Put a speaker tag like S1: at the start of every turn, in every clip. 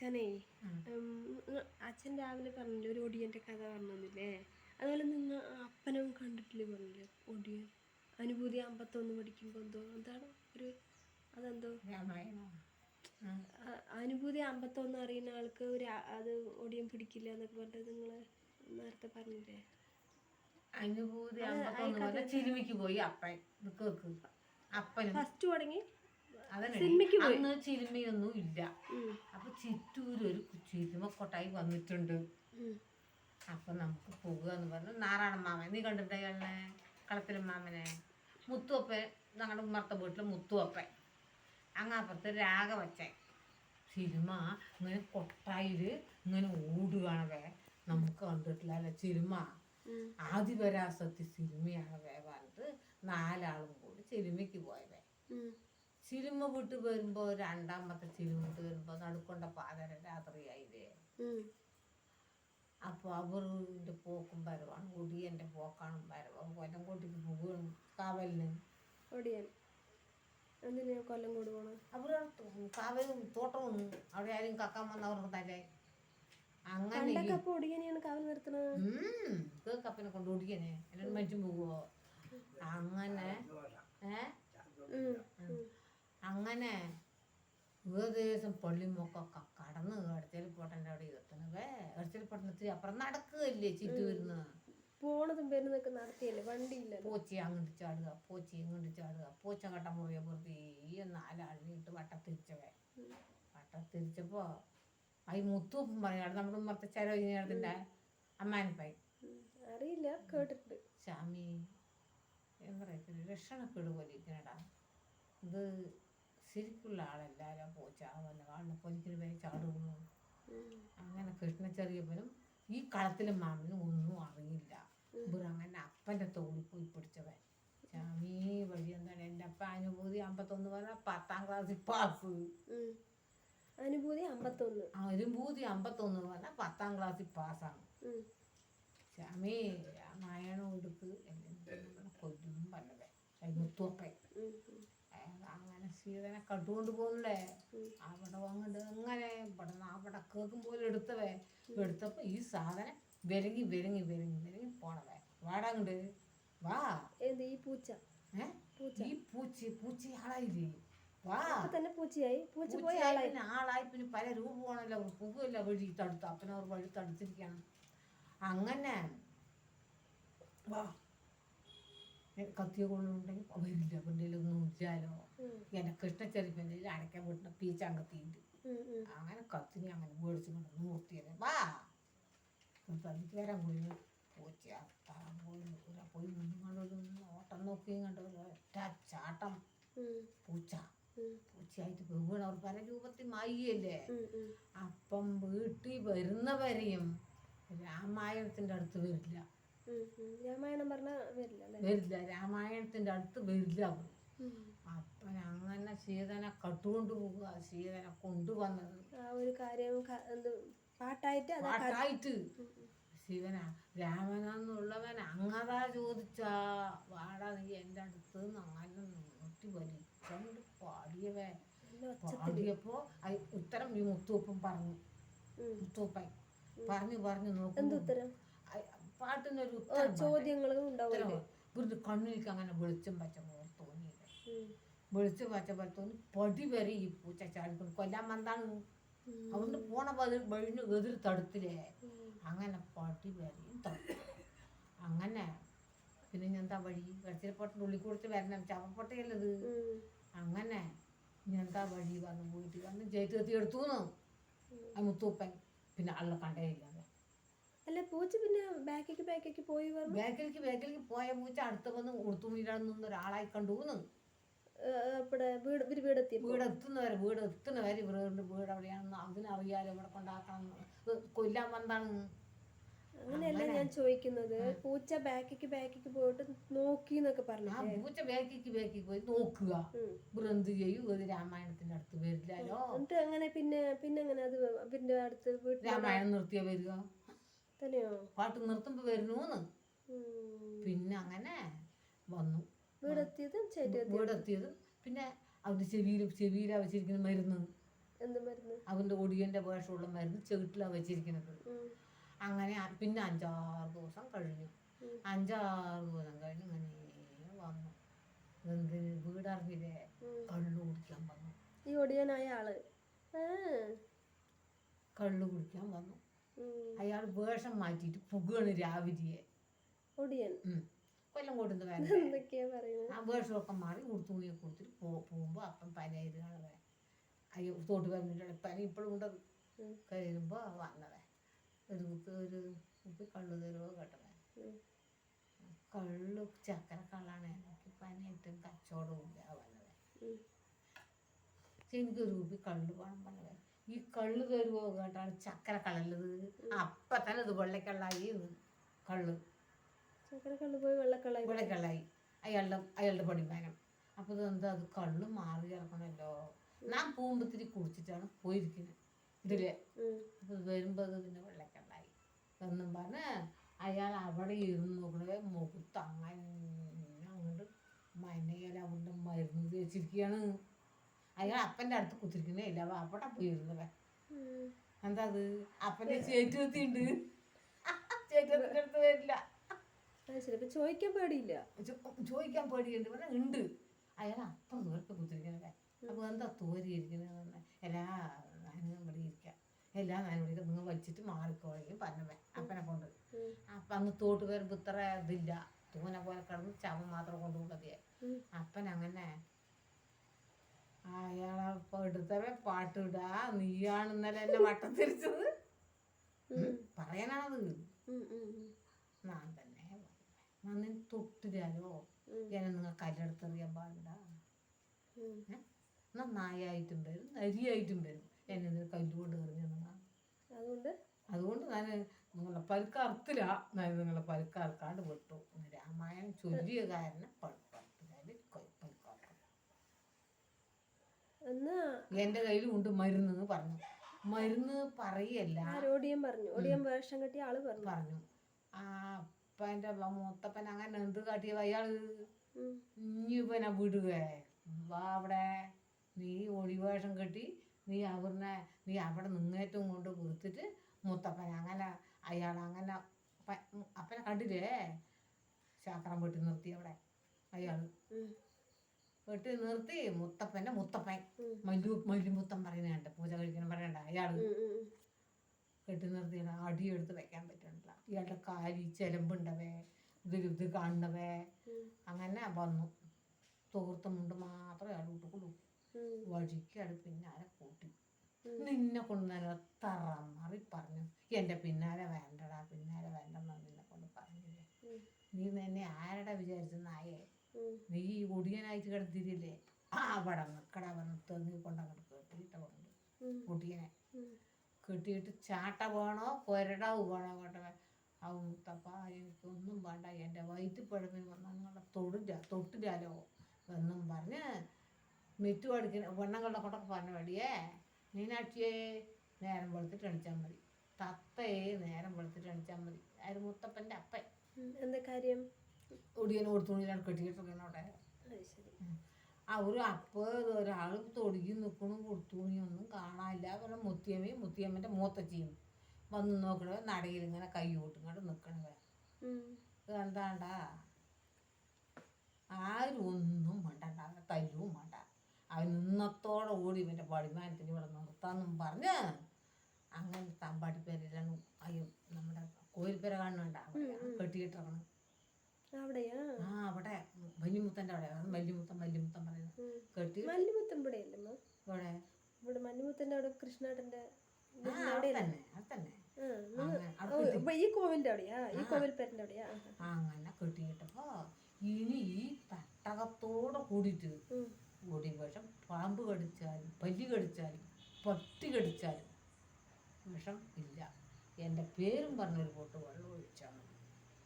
S1: അച്ഛനേ അച്ഛൻ രാവിലെ പറഞ്ഞില്ലേ ഒരു ഒടിയന്റെ കഥ പറഞ്ഞില്ലേ അതുപോലെ നിങ്ങൾ അപ്പനും കണ്ടിട്ടില്ലേ പറഞ്ഞില്ലേ ഒടിയൻ? അനുഭൂതി അമ്പത്തൊന്ന് പഠിക്കുമ്പോൾ എന്തോ എന്താണ് ഒരു അതെന്തോ? അനുഭൂതി അമ്പത്തൊന്ന് അറിയുന്ന ആൾക്ക് ഒരു അത് ഒടിയൻ പിടിക്കില്ല എന്നൊക്കെ പറഞ്ഞിട്ട് നിങ്ങൾ നേരത്തെ പറഞ്ഞില്ലേ?
S2: അനുഭൂതി അമ്പത്തൊന്ന് ചിരുമിക്ക് പോയി അപ്പൻ.
S1: ഫസ്റ്റ് തുടങ്ങി. സിനിമയ്ക്ക് പോയി.
S2: അന്ന് ചിരുമയൊന്നും ഇല്ല. അപ്പൊ ചിറ്റൂര് ഒരു കൊട്ടായി വന്നിട്ടുണ്ട്. അപ്പൊ നമുക്ക് പോകുക എന്ന് പറഞ്ഞു. നാരായണ മാമൻ നീ കണ്ടിട്ട് അയാളെ കളത്തിലും മാമനെ? മുത്തുവപ്പൻ ഞങ്ങളുടെ ഉമ്മർത്ത വീട്ടിൽ മുത്തുവപ്പൻ. അങ്ങാപ്പുറത്ത് രാഗവച്ചൻ സിനിമ ഇങ്ങനെ കൊട്ടായിൽ ഇങ്ങനെ ഓടുകയാണവേ. നമുക്ക് കണ്ടിട്ടില്ല സിനിമ ആദിപരാസത്തി സിനിമയാണ് വേ പറഞ്ഞിട്ട് നാലാളും കൂടി സിനിമയ്ക്ക് പോയവേ. സിനിമ വിട്ട് വരുമ്പോ രണ്ടാമത്തെ സിനിമ വിട്ട് വരുമ്പോ നടുക്കൊണ്ട പാതര രാത്രിയായില്ലേ?
S1: അപ്പൊ
S2: അപ്പോൾ അവരുടെ പോക്കും വരവാണ് ഒടിയന്റെ പോക്കാണ് വരവ്. കൊല്ലംകോട്ടിക്ക് പോകുകയാണ് കാവലിന്.
S1: ഒടിയൻ എന്തിനാ കൊല്ലം കൂടി പോണ?
S2: അവർ കാവലും തോട്ടവും അവിടെ ആരും കക്കാൻ വന്നവർക്ക് തലേ. അങ്ങനെ
S1: ഒടിയനെയാണ് കാവൽ നിർത്തണത്
S2: കൊണ്ട് ഒടിയനെ. എല്ലാവരും മറ്റും പോകുമോ അങ്ങനെ അങ്ങനെ. ഏകദേശം പള്ളിമൊക്കൊക്കെ കടന്ന് എടച്ചേരിപ്പോട്ടന്റെ അവിടെ എത്തണവേ എടച്ചേരിപ്പോട്ടനത്തിന് അപ്പുറം നടക്കുകയല്ലേ ചുറ്റു വരുന്ന
S1: പോണതും വരുന്നതൊക്കെ നടത്തിയല്ലേ? വണ്ടിയില്ല.
S2: പോച്ചി അങ്ങോട്ട് ചാടുക പോച്ചി ഇങ്ങോട്ട് ചാടുക. പോച്ച കട്ട മുറിയെ വെറുതെ ഈ നാലാളിട്ട് വട്ടത്തിരിച്ചവേ വട്ടത്തിരിച്ചപ്പോ ഈ മുത്തൂപ്പം പറയാട് നമ്മുടെ മറത്ത ചരോജിനത്തിന്റെ അമ്മാനിപ്പായി.
S1: അറിയില്ല കേട്ടിട്ടുണ്ട്.
S2: സ്വാമി എന്താ പറയുക രക്ഷണക്കേട് പോലെ ഇരിക്കണടാ. ഇത് ശരിക്കുള്ള ആളല്ലാലോ പോ ആളിനെ പൊലിക്കിന് പേര് ചാടുന്നു. അങ്ങനെ കൃഷ്ണച്ചെറിയപ്പനും ഈ കളത്തിലെ മാമനും ഒന്നും അറിയില്ല. അങ്ങനെ അപ്പന്റെ തോളിൽ പോയി പിടിച്ചവൻ. ചാമീ വഴി എന്താണ്? എന്റെ അപ്പ അനുഭൂതി അമ്പത്തൊന്ന് പറഞ്ഞാൽ പത്താം ക്ലാസ്സിൽ പാസ്.
S1: അനുഭൂതി അമ്പത്തൊന്ന്.
S2: അനുഭൂതി അമ്പത്തൊന്ന് പറഞ്ഞാൽ പത്താം ക്ലാസ്സിൽ പാസ്സാണ്. സ്വാമി രാമായണം ഉടുക്ക് കൊല്ലും പറഞ്ഞത് മുത്തുവപ്പൻ. അങ്ങനെ സീതനെ കണ്ടുകൊണ്ട് പോകുന്നില്ലേ? അവിടെ വന്നിട്ട് എങ്ങനെ ഇവിടെ അവിടെ കേൾക്കും പോലെ എടുത്തവേ. എടുത്തപ്പോൾ ഈ സാധനം വിരങ്ങി വിരങ്ങി വിരങ്ങി വിരങ്ങി പോണവേ. വാടാങ്ങണ്ട് വാ.
S1: ഏത് ഈ പൂച്ച?
S2: ഈ പൂച്ച പൂച്ച ആളായില്ലേ? വാ.
S1: തന്നെ പൂച്ചയായി. പൂച്ച പോയി ആളായി.
S2: പിന്നെ ആളായി. പിന്നെ പല രൂപമാണല്ലോ. പുകയല്ല വഴി തടുത്ത് അപ്പനവർ വഴി തടുത്തിരിക്കണം അങ്ങനെ. വാ. കത്തിയ കൊള്ളുണ്ടെങ്കിൽ വരില്ല പെണ്ണിലൊന്നും ഇല്ലാലോ.
S1: എനക്ക്
S2: എന്നെ കൃഷ്ണച്ചെറിപ്പന്റെ അടയ്ക്കാൻ വീട്ടിൽ പീച്ചാങ്കത്തിയുണ്ട്
S1: ഉം. ഉം.
S2: അങ്ങനെ കത്തി അങ്ങനെ മേടിച്ചു കൊണ്ട് നിർത്തിയത് വാ. തനിക്ക് വരാൻ പോയി. പൂച്ച താൻ പോയി നിൽക്കുക പോയി നിന്നുകൊണ്ടൊരു ഓട്ടം നോക്കുകയും കണ്ടു? ഒറ്റ ചാട്ടം. പൂച്ച. പൂച്ചയായിട്ട് വീണ് അവർ പല രൂപത്തിൽ മായിയല്ലേ. അപ്പം വീട്ടിൽ വരുന്നവരെയും രാമായണത്തിന്റെ അടുത്ത് വരില്ല.
S1: രാമായണം പറഞ്ഞാ വരില്ല
S2: വരില്ല. രാമായണത്തിന്റെ അടുത്ത് വരില്ല. അപ്പൻ അങ്ങനെ സീതനെ കട്ടുകൊണ്ട് പോവുക. സീതനെ കൊണ്ടുവന്നത്.
S1: ആ ഒരു കാര്യം പാട്ടായിട്ട്
S2: പാട്ടായിട്ട്. രാമന രാമനെന്നുള്ളവൻ അങ്ങതാ ചോദിച്ചാ വാടാ നീ എന്റെ അടുത്ത് അങ്ങനെ നോട്ടി വലിച്ചോണ്ട് പാടിയവൻ പാടിയപ്പോ ഉത്തരം ഈ മുത്തൂപ്പൻ പറഞ്ഞു.
S1: മുത്തൂപ്പായി
S2: മുത്തൂപ്പൻ പറഞ്ഞു പറഞ്ഞു നോക്കും. പാട്ടിനൊരു
S1: ചോദ്യങ്ങളും ഉണ്ടാവും
S2: ഇവരുടെ കണ്ണിലേക്ക് അങ്ങനെ വെളിച്ചം പച്ച പോലെ തോന്നിയത്
S1: ഉം.
S2: വെളിച്ചം പച്ച പോലെ തോന്നി. പൊടി വരെ ഈ പൂച്ച ചാടിക്കൊണ്ട് കൊല്ലാൻ
S1: വന്നാണ്.
S2: അതുകൊണ്ട് പോണ വഴി വഴിഞ്ഞ് എതിർ തടുത്തില്ലേ? അങ്ങനെ പടി വരെയും തടുത്തു. അങ്ങനെ പിന്നെ ഞാൻ എന്താ വഴി? വെളിച്ചിലപ്പോട്ടിന്റെ ഉള്ളിൽ കൊടുത്ത് വരണം. ചവപ്പൊട്ടയല്ലത് അങ്ങനെ ഞാൻ എന്താ വഴി? വന്ന് പോയിട്ട് വന്ന് ജയിത്തെത്തി എടുത്തു അത് മുത്തൂപ്പൻ. പിന്നെ അള്ള കണ്ടേ ഇല്ല.
S1: അല്ല പൂച്ച പിന്നെ ബാക്കിലേക്ക് ബാക്കിലേക്ക് പോയി വന്നു
S2: ബാക്കിലേക്ക് ബാക്കിലേക്ക് പോയ പൂച്ച അടുത്ത് വന്ന് ഉടുത്തുമിടാൻ ഒരാളായി കണ്ടുന്ന്.
S1: ഇവിടെ വീട് ഇവർ വീടെത്തി
S2: വീട് എത്തുന്നവരെ വീട് എത്തുന്നവരെ ഇവരുടെ വീട് എവിടെയാണെന്ന് അതിനറിയാലോ ഇവിടെ കൊണ്ടാക്കണം കൊല്ലാൻ വന്നാണ്.
S1: അങ്ങനെയല്ല ഞാൻ ചോദിക്കുന്നത്. പൂച്ച ബാക്കിക്ക് ബാക്കിക്ക് പോയിട്ട് നോക്കി എന്നൊക്കെ പറഞ്ഞു
S2: ആ പൂച്ച ബാക്കിക്ക് ബാക്കിക്ക് പോയി നോക്കുക.
S1: ബ്രന്ത്
S2: ഇവർ ചെയ്യും? ഒരു രാമായണത്തിന്റെ അടുത്ത് വരില്ലല്ലോ
S1: എന്നിട്ട് അങ്ങനെ പിന്നെ പിന്നെ അങ്ങനെ അത് പിന്നെ അടുത്ത്
S2: രാമായണം നിർത്തിയാ വരിക? പാട്ട് നിർത്തുമ്പോ വരുന്നൂന്ന്. പിന്നെ അങ്ങനെ വന്നു.
S1: വീടെത്തിയതും
S2: വീടെത്തിയതും. പിന്നെ അവന്റെ ചെവിയിൽ ചെവിയിൽ വെച്ചിരിക്കുന്ന മരുന്ന്. അവന്റെ ഒടിയന്റെ വേഷമുള്ള മരുന്ന് ചെവിട്ടിലാ വെച്ചിരിക്കുന്നത്. അങ്ങനെ പിന്നെ അഞ്ചാറ് ദിവസം കഴിഞ്ഞു. അഞ്ചാറ് ദിവസം കഴിഞ്ഞ് ഇങ്ങനെ വന്നു. എന്തിന് വീടറിഞ്ഞില്ലേ. കള്ളു കുടിക്കാൻ വന്നു.
S1: ഈ ഒടിയനായ ആൾ.
S2: കള്ളു കുടിക്കാൻ വന്നു. അയാൾ വേഷം മാറ്റിട്ട് പുകയാണ് രാവിലെ.
S1: ഒടിയൻ.
S2: കൊല്ലം കൊടുത്ത്
S1: എന്തൊക്കെയാ പറയുന്നത്
S2: ആ വേഷമൊക്കെ മാറി ഉടുത്തുണിയെ കൊടുത്തിട്ട് പോ പോകുമ്പോൾ അപ്പം പനയത് കാണവേ അയ്യോ തോട്ട് പറഞ്ഞിട്ട് പനി ഇപ്പോഴും ഉണ്ടത്
S1: ഉം.
S2: കഴിയുമ്പോൾ വന്നവേ ഒരു ഒരു ഉപ്പി കള്ളു തരുമോ കേട്ടവേ. കള്ളു ചക്കര കള്ളാണ് എനിക്ക് പനിയായിട്ടും കച്ചവടവും ഇല്ല വന്നവേ. പക്ഷെ എനിക്കൊരു ഉപ്പി കള്ളു വേണം പറഞ്ഞവേ ഈ കള്ള് തരുമോ കേട്ടാണ് ചക്കര കള്ളല്ലത്. അപ്പൊ തന്നെ ഇത് വെള്ളക്കള്ളായി കള്ള്.
S1: ചക്കര കണ്ടുപോയി വെള്ളക്കളായി
S2: വെള്ളക്കള്ളായി. അയാളുടെ അയാളുടെ പണിമാനം. അപ്പൊ ഇതെന്താ അത് കള്ള് മാറി കിടക്കണല്ലോ. ഞാൻ പൂമ്പത്തിരി കുടിച്ചിട്ടാണ് പോയിരിക്കുന്നത്.
S1: ഇതിൽ.
S2: അപ്പൊ വരുമ്പോ അത് പിന്നെ വെള്ളക്കള്ളായി. എന്നും പറഞ്ഞ് അയാൾ അവിടെ ഇരുന്ന് നോക്കണത് മുഖത്ത് അങ്ങനെ അങ്ങോട്ട് മനയിൽ അവരുടെ മരുന്ന് തേച്ചിരിക്കുകയാണ് അയാൾ അപ്പന്റെ അടുത്ത് കുത്തിരിക്കുന്നേ. ഇല്ല അവ അവിടെ പോയി ഇരുന്നവേ
S1: ഉം.
S2: എന്താ അത് അപ്പന്റെ ചേറ്റുവത്തിയുണ്ട് ചേറ്റുവത്തിന്റെ അടുത്ത് വരില്ല.
S1: അത് ചോദിക്കാൻ പേടിയില്ല?
S2: ചോദിക്കാൻ പേടിയുണ്ട്. പറഞ്ഞാൽ ഉണ്ട്. അയാൾ അപ്പം ദൂരത്ത് കുത്തിരിക്കണല്ലേ അപ്പോൾ എന്താ തോരി ഇരിക്കുന്നത് എല്ലാ ഞാനും ഇവിടെ ഇരിക്കാം. എല്ലാം ഞാൻ ഇവിടെ നിങ്ങൾ വലിച്ചിട്ട് മാറിക്കോളയും പറഞ്ഞവേ അപ്പനെ കൊണ്ട്. അപ്പൊ അന്ന് തോട്ട് കയറുമ്പോ ഇത്ര ഇതില്ല. തൂനെ പോലെ കിടന്ന് ചവൻ മാത്രം കൊണ്ടുപോകതേ
S1: ഉം.
S2: അപ്പൻ അങ്ങനെ എടുത്തവേ പാട്ടിടാ നീയാണ് ഇന്നലെ എന്നെ വട്ടം തിരിച്ചത്. പറയാനാണത്. ഞാൻ തന്നെ നന്ദി തൊട്ടിരാലോ. ഞാൻ നിങ്ങൾ കല്ലെടുത്തെറിയാൻ പാടില്ല എന്നാ നായായിട്ടും വരും നരിയായിട്ടും വരും. എന്നെ കല്ലുകൊണ്ട് എറിഞ്ഞെന്നാ
S1: അതുകൊണ്ട്?
S2: അതുകൊണ്ട് ഞാൻ നിങ്ങളെ പരുക്കറുത്തില്ല ഞാൻ നിങ്ങളെ പരുക്കറുക്കാണ്ട് വിട്ടു. രാമായണം ചൊല്ലിയ കാരണം പഴുപ്പറുത്തില്ല
S1: എന്നാ?
S2: കയ്യിൽ ഉണ്ട് മരുന്ന് പറഞ്ഞു. മരുന്ന് പറയല്ല.
S1: ആരോടിയൻ പറഞ്ഞു? ഓടിയം വേഷം കെട്ടിയ ആൾ പറഞ്ഞു.
S2: പറഞ്ഞു. ആ അപ്പന്റെ മൂത്തപ്പൻ അങ്ങനെ എന്ത് കാട്ടിയ അയാൾ ഇനിയിപ്പനെ വിടുകേ വാ അവിടെ. നീ ഒളിവേഷം കെട്ടി നീ അവരിനെ നീ അവിടെ നിങ്ങേറ്റവും കൊണ്ട് കൊടുത്തിട്ട് മുത്തപ്പൻ അങ്ങനെ അയാൾ അങ്ങനെ അപ്പനെ കണ്ടില്ലേ? ശാക്രം വെട്ടി നിർത്തി അവിടെ. അയാൾ. വെട്ടി നിർത്തി മുത്തപ്പന്റെ മുത്തപ്പൻ. മല്ലു പറയുന്ന പറയുന്നുണ്ട് പൂജ കഴിക്കണം പറയണ്ട. അയാൾ. കെട്ടി നിർത്തിയാണ് അടിയെടുത്ത് വെക്കാൻ പറ്റണില്ല. ഇയാളുടെ കാലി ചെലമ്പുണ്ടവേ. ഇത് ഇത് കാണുന്നവേ
S1: ഉം.
S2: അങ്ങനെ വന്നു. തോർത്ത മുണ്ട് മാത്രം അയാൾ
S1: ഉം.
S2: വഴിക്കാട് പിന്നാലെ കൂട്ടി. നിന്നെ കൊണ്ട് നല്ല തറമാറി പറഞ്ഞു. എന്റെ പിന്നാലെ വേണ്ടടാ പിന്നാലെ വേണ്ടെന്ന് നിന്നെ കൊണ്ട് പറഞ്ഞില്ലേ? നീ നിന്നെ ആരടാ വിചാരിച്ച നായേ? നീ ഈ ഒടിയനായിട്ട് കിടത്തിരില്ലേ അവിടെ നിൽക്കടാ വന്ന് തെങ്ങി കൊണ്ടങ്ങോട്ട് കെട്ടിയിട്ട് കൊണ്ട്
S1: ഉം.
S2: ഒടിയനെ കെട്ടിയിട്ട് ചാട്ട വേണോ കൊരടവ് വേണോ കേട്ടോ മുത്തപ്പ എനിക്കൊന്നും വേണ്ട എന്റെ വയറ്റിപ്പഴമ്പിന് വന്നാൽ നിങ്ങളുടെ തൊടില്ല തൊട്ടില്ലാലോ. എന്നും പറഞ്ഞ് മിറ്റു അടിക്കുന്ന പെണ്ണുങ്ങളുടെ കൊണ്ടൊക്കെ പറഞ്ഞ വടിയേ മീനാക്ഷിയെ നേരം വെളുത്തിട്ട് അണിച്ചാൽ മതി. തത്തയെ നേരം വെളുത്തിട്ട് അണിച്ചാൽ മതി. അതായത് മുത്തപ്പന്റെ അപ്പൻ.
S1: എന്താ കാര്യം?
S2: ഒടിയനെ കൊടുത്തുണിയിലാണ് കെട്ടിയിട്ടിരിക്കണം അവിടെ.
S1: ശരി.
S2: ആ ഒരു അപ്പ ഒരാൾ തൊടുകി നിൽക്കണു കൊടുത്തുണിയൊന്നും കാണാനില്ല. പിന്നെ മുത്തിയമ്മയും മുത്തിയമ്മന്റെ മൂത്തച്ചിയും വന്ന് നോക്കണേ നടയിൽ ഇങ്ങനെ കൈ കൂട്ടിങ്ങോട്ട് നിൽക്കണവേ
S1: ഉം.
S2: എന്താണ്ടാ ആരും ഒന്നും വേണ്ടണ്ട അവനെ തല്ലും വേണ്ട. അവൻ ഇന്നത്തോടെ ഓടി ഇവന്റെ പടിമാനത്തിന് ഇവിടെ നിർത്താമെന്നും പറഞ്ഞ് അങ്ങനെ തമ്പാട്ടി പേരിലാണ് അയ്യോ നമ്മുടെ കോയിൽപ്പേര കാണുന്നുണ്ട കെട്ടിയിട്ടിറങ്ങണം
S1: അവിടെയാ
S2: ആ അവിടെ വല്യമുത്തന്റെ അവിടെ അത് വല്യമുത്തൻ വല്യമുത്തൻ പറയുന്നത്
S1: ഉം.
S2: കെട്ടി
S1: മല്ലിമുത്തൻ ഇവിടെ അല്ലമ്മ
S2: ഇവിടെ
S1: ഇവിടെ മല്ലിമുത്തന്റെ അവിടെ കൃഷ്ണാട്ടന്റെ
S2: ആ അവിടെ തന്നെ അത് തന്നെ
S1: ആ, നിങ്ങ-
S2: അങ്ങനെ
S1: ഓ,
S2: അത് കെട്ടി
S1: ഇപ്പൊ ഈ കോവിലിന്റെ അവിടെയാ? ഈ കോവിൽ പേരിന്റെ അവിടെയാ? ആ,
S2: അങ്ങനെ കിട്ടിയിട്ടപ്പോ ഇനി ഈ തട്ടകത്തോടെ കൂടിയിട്ട്
S1: കൂടി
S2: ഓടി വിഷം പാമ്പ് കടിച്ചാലും പല്ലി കടിച്ചാലും പട്ടി കടിച്ചാലും വിഷം ഇല്ല. എന്റെ പേരും പറഞ്ഞൊരു പൊട്ട് വെള്ളം ഒഴിച്ചാണ്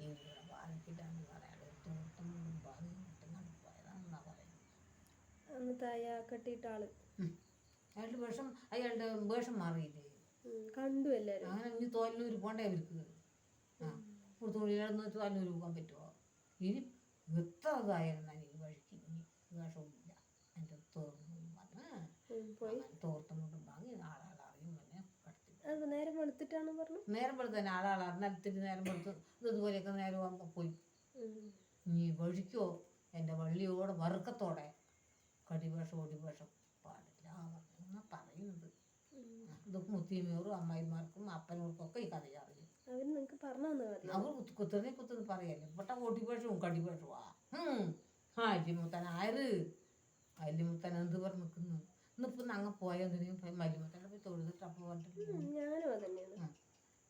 S2: ഇങ്ങനെ ബാധിക്കില്ലാന്ന് പറയാതെ തോട്ടം ബാധി കിട്ടുന്നാണ് പോയതാണെന്നാ പറയുന്നത്. അയാളുടെ വേഷം അയാളുടെ വേഷം മാറിയില്ലേ.
S1: കണ്ടു എല്ലാരും.
S2: അങ്ങനെ ഇനി തോലൂര് പോണ്ടേ അവർക്ക്? ആ കൊടുത്തുള്ളിലാണെന്ന് വെച്ചാൽ തോലൂര് പോകാൻ പറ്റുമോ ഇനി എത്ര ഞാൻ ഈ വഴിക്ക് ഇനി വേഷമില്ല എന്റെ തോർന്നും വന്ന്
S1: ഉം. പോയി.
S2: തോർത്തും കൊണ്ടും വാങ്ങി
S1: അത് നേരം വെളുത്തിട്ടാണ് പറഞ്ഞു
S2: നേരം വെളുത്തന്നെ ആളാളാ നിലത്തിട്ട് നേരം വെളുത്ത് ഇത് ഇതുപോലെയൊക്കെ നേരം ആകുമ്പോൾ പോയി. നീ വഴിക്കോ? എന്റെ വള്ളിയോടെ വറുക്കത്തോടെ കടിവേഷം ഒടിവേഷം പറയുന്നത്. ഇത് മുത്തിയമ്മയോറും അമ്മായിമാർക്കും അപ്പനോർക്കും ഒക്കെ ഈ കഥ അറിയും.
S1: അവർ നിങ്ങൾക്ക് പറഞ്ഞു
S2: അവർ കുത്ത് കുത്തുന്നേ കുത്തുന്ന് പറയല്ലേ? ഓട്ടിവേഷവും കടിവേഷവാ ആ അല്ലിമുത്തൻ ആര്? അല്ലിമുത്തൻ എന്ത് പറഞ്ഞു നിൽക്കുന്നു ഇന്നിപ്പം അങ്ങ് പോയതിനും മല്ലിമുത്തനെ പോയി തൊഴുതിട്ട് അപ്പം പറഞ്ഞിട്ട്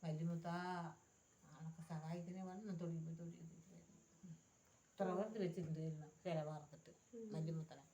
S2: മല്ലിമുത്ത ആളൊക്കെ സഹായിക്കണേ വേണം. തൊഴിൽ തൊഴിൽ ഇത്ര വെറുതെ വെച്ചിട്ടുണ്ട് ചില വാർത്തിട്ട് വലിയമുത്തനെ